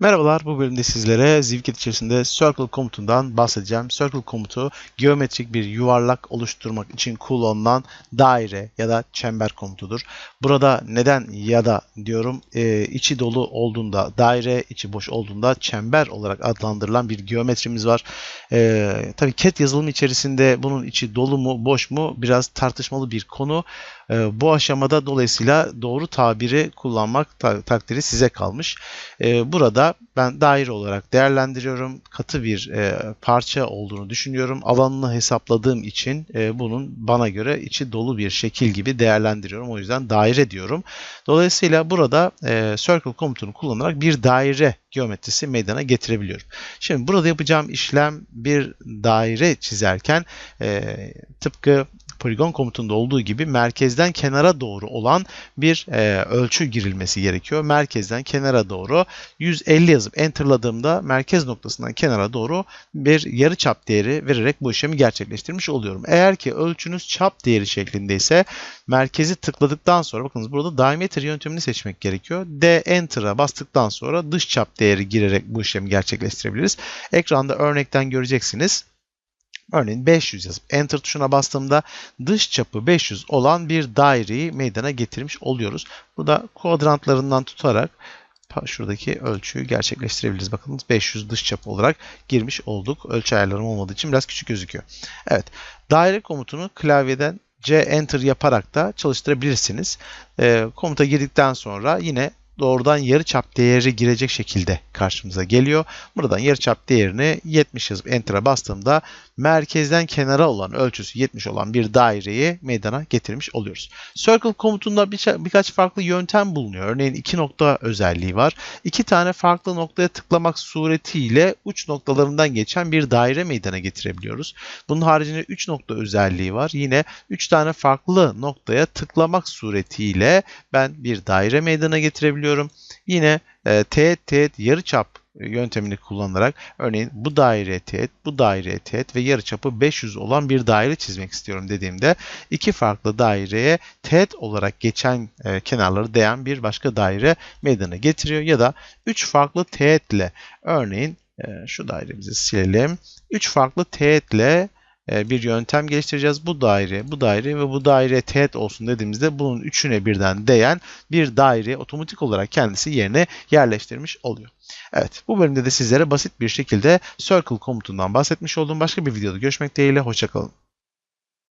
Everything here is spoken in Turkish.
Merhabalar, bu bölümde sizlere Zivkit içerisinde Circle komutundan bahsedeceğim. Circle komutu geometrik bir yuvarlak oluşturmak için kullanılan daire ya da çember komutudur. Burada neden ya da diyorum e, içi dolu olduğunda daire, içi boş olduğunda çember olarak adlandırılan bir geometrimiz var. E, tabii CAD yazılımı içerisinde bunun içi dolu mu boş mu biraz tartışmalı bir konu. E, bu aşamada dolayısıyla doğru tabiri kullanmak ta- takdiri size kalmış. E, burada ben daire olarak değerlendiriyorum. Katı bir e, parça olduğunu düşünüyorum. Alanını hesapladığım için e, bunun bana göre içi dolu bir şekil gibi değerlendiriyorum. O yüzden daire diyorum. Dolayısıyla burada e, circle komutunu kullanarak bir daire geometrisi meydana getirebiliyorum. Şimdi burada yapacağım işlem bir daire çizerken tıpkı poligon komutunda olduğu gibi merkezden kenara doğru olan bir e, ölçü girilmesi gerekiyor. Merkezden kenara doğru 150 yazıp enterladığımda merkez noktasından kenara doğru bir yarı çap değeri vererek bu işlemi gerçekleştirmiş oluyorum. Eğer ki ölçünüz çap değeri şeklindeyse merkezi tıkladıktan sonra bakınız burada diameter yöntemini seçmek gerekiyor. D enter'a bastıktan sonra dış çap değeri girerek bu işlemi gerçekleştirebiliriz. Ekranda örnekten göreceksiniz. Örneğin 500 yazıp Enter tuşuna bastığımda dış çapı 500 olan bir daireyi meydana getirmiş oluyoruz. Burada kuadrantlarından tutarak şuradaki ölçüyü gerçekleştirebiliriz. Bakın 500 dış çapı olarak girmiş olduk. Ölçü ayarlarım olmadığı için biraz küçük gözüküyor. Evet. Daire komutunu klavyeden C Enter yaparak da çalıştırabilirsiniz. E, komuta girdikten sonra yine doğrudan yarıçap değeri girecek şekilde karşımıza geliyor. Buradan yarıçap değerini 70 yazıp Enter'a bastığımda merkezden kenara olan ölçüsü 70 olan bir daireyi meydana getirmiş oluyoruz. Circle komutunda bir, birkaç farklı yöntem bulunuyor. Örneğin iki nokta özelliği var. İki tane farklı noktaya tıklamak suretiyle uç noktalarından geçen bir daire meydana getirebiliyoruz. Bunun haricinde 3 nokta özelliği var. Yine 3 tane farklı noktaya tıklamak suretiyle ben bir daire meydana getirebiliyorum. Yine e, teğet teğet yarıçap yöntemini kullanarak örneğin bu daire teğet, bu daire teğet ve yarıçapı 500 olan bir daire çizmek istiyorum dediğimde iki farklı daireye teğet olarak geçen e, kenarları değen bir başka daire meydana getiriyor ya da üç farklı teğetle örneğin e, şu dairemizi silelim. Üç farklı teğetle e, bir yöntem geliştireceğiz. Bu daire, bu daire ve bu daire teğet olsun dediğimizde bunun üçüne birden değen bir daire otomatik olarak kendisi yerine yerleştirmiş oluyor. Evet bu bölümde de sizlere basit bir şekilde circle komutundan bahsetmiş oldum. Başka bir videoda görüşmek dileğiyle. Hoşçakalın.